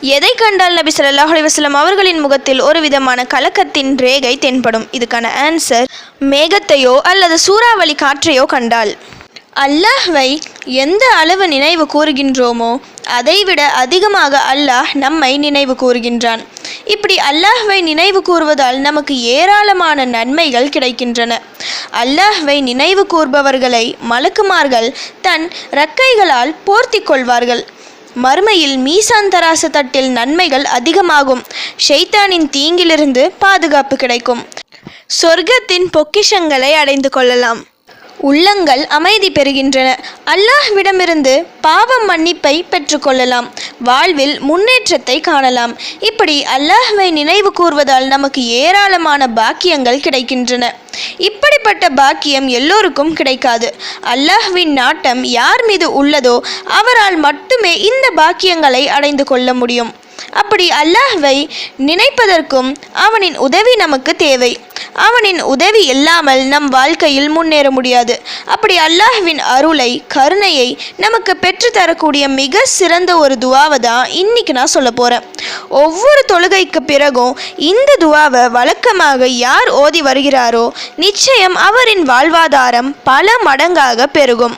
எதை கண்டால் நபி சொல்லாஹ் அலைஹி அவர்களின் முகத்தில் ஒரு விதமான கலக்கத்தின் ரேகை தென்படும்? இதுக்கான ஆன்சர் மேகத்தையோ அல்லது சூறாவளி காற்றையோ கண்டால். அல்லாஹ்வை எந்த அளவு நினைவு கூறுகின்றோமோ அதைவிட அதிகமாக அல்லாஹ் நம்மை நினைவு கூறுகின்றான். இப்படி அல்லாஹ்வை நினைவு கூறுவதால் நமக்கு ஏராளமான நன்மைகள் கிடைக்கின்றன. அல்லாஹ்வை நினைவு கூர்பவர்களை மலக்குமார்கள் தன் ரக்கைகளால் போர்த்தி கொள்வார்கள். மறுமையில் மீசான் தராசு தட்டில் நன்மைகள் அதிகமாகும். ஷைத்தானின் தீங்கிலிருந்து பாதுகாப்பு கிடைக்கும். சொர்க்கத்தின் பொக்கிஷங்களை அடைந்து கொள்ளலாம். உள்ளங்கள் அமைதி பெறுகின்றன. அல்லாஹ்விடமிருந்து பாவம் மன்னிப்பை பெற்றுக்கொள்ளலாம் வாழ்வில் முன்னேற்றத்தை காணலாம். இப்படி அல்லாஹ்வை நினைவு கூர்வதால் நமக்கு ஏராளமான பாக்கியங்கள் கிடைக்கின்றன. இப்படிப்பட்ட பாக்கியம் எல்லோருக்கும் கிடைக்காது. அல்லாஹ்வின் நாட்டம் யார் மீது உள்ளதோ அவரால் மட்டுமே இந்த பாக்கியங்களை அடைந்து கொள்ள முடியும். அப்படி அல்லாஹ்வை நினைப்பதற்கும் அவனின் உதவி நமக்கு தேவை. அவனின் உதவி இல்லாமல் நம் வாழ்க்கையில் முன்னேற முடியாது. அப்படி அல்லாஹ்வின் அருளை கருணையை நமக்கு பெற்று தரக்கூடிய மிக சிறந்த ஒரு துவாவை தான் இன்னைக்கு நான் சொல்ல போகிறேன் ஒவ்வொரு தொழுகைக்கு பிறகும் இந்த துவாவை வழக்கமாக யார் ஓதி வருகிறாரோ நிச்சயம் அவரின் வாழ்வாதாரம் பல மடங்காக பெருகும்.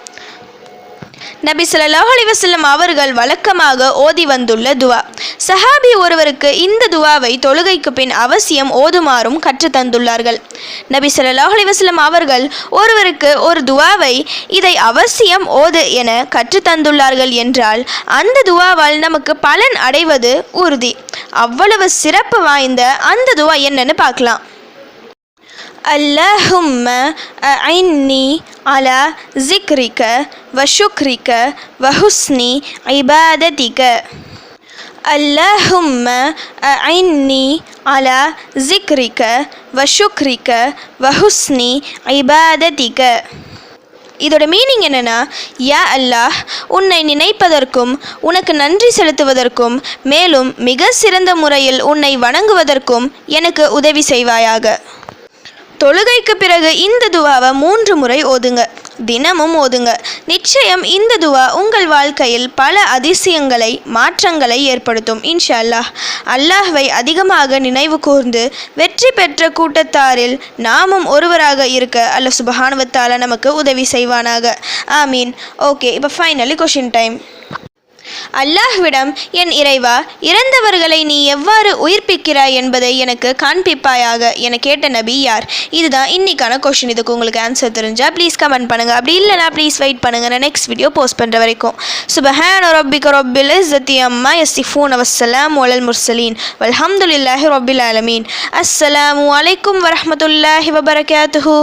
நபி ஸல்லல்லாஹு அலைஹி வஸல்லம் அவர்கள் வழக்கமாக ஓதி வந்துள்ள துவா சஹாபி ஒருவருக்கு இந்த துவாவை தொழுகைக்கு பின் அவசியம் ஓதுமாறும் கற்றுத் தந்துள்ளார்கள் நபி ஸல்லல்லாஹு அலைஹி வஸல்லம் அவர்கள் ஒருவருக்கு ஒரு துவாவை இதை அவசியம் ஓது என கற்றுத் தந்துள்ளார்கள் என்றால் அந்த துவாவால் நமக்கு பலன் அடைவது உறுதி அவ்வளவு சிறப்பு வாய்ந்த அந்த துவா என்னன்னு பார்க்கலாம் اللهم أعني على ذكرك وشكرك وحسن عبادتك اللهم أعني على ذكرك وشكرك وحسن عبادتك இதோட மீனிங் என்னன்னா யா அல்லாஹ் உன்னை நினைப்பதற்கும் உனக்கு நன்றி செலுத்துவதற்கும் மேலும் மிக சிறந்த முறையில் உன்னை வணங்குவதற்கும் எனக்கு உதவி செய்வாயாக தொழுகைக்கு பிறகு இந்த துவாவை மூன்று முறை ஓதுங்க. தினமும் ஓதுங்க. நிச்சயம் இந்த துவா உங்கள் வாழ்க்கையில் பல அதிசயங்களை மாற்றங்களை ஏற்படுத்தும். இன்ஷா அல்லாஹ் அல்லாஹ்வை அதிகமாக நினைவு கூர்ந்து வெற்றி பெற்ற கூட்டத்தாரில் நாமும் ஒருவராக இருக்க அல்ல சுபஹானுவத்தால நமக்கு உதவி செய்வானாக. ஆமீன். ஓகே இப்போ ஃபைனலி கொஷின் டைம் அல்லாஹ்விடம் என் இறைவா இறந்தவர்களை நீ எவ்வாறு உயிர்ப்பிக்கிறாய் என்பதை எனக்கு காண்பிப்பாயாக என கேட்ட நபி யார்? இதுதான் இன்னைக்கான கொஷின் இதுக்கு உங்களுக்கு ஆன்சர் தெரிஞ்சால் ப்ளீஸ் கமெண்ட் பண்ணுங்க. அப்படி இல்லைனா ப்ளீஸ் வெயிட் பண்ணுங்க. நான் நெக்ஸ்ட் வீடியோ போஸ்ட் பண்ணுற வரைக்கும். சுபஹான் ரப்பிக ரொபில் இஸ்ஸத்தி அம்மா யஸ்ஸிஃபூன் வஸ்ஸலாம் ஒலல் முர்சலீன் வல்ஹம்துலில்லாஹி ரொபில் ஆலமீன் அஸ்ஸலாமு அலைக்கும் வரமத்துல்லாஹி வபரகாத்துஹு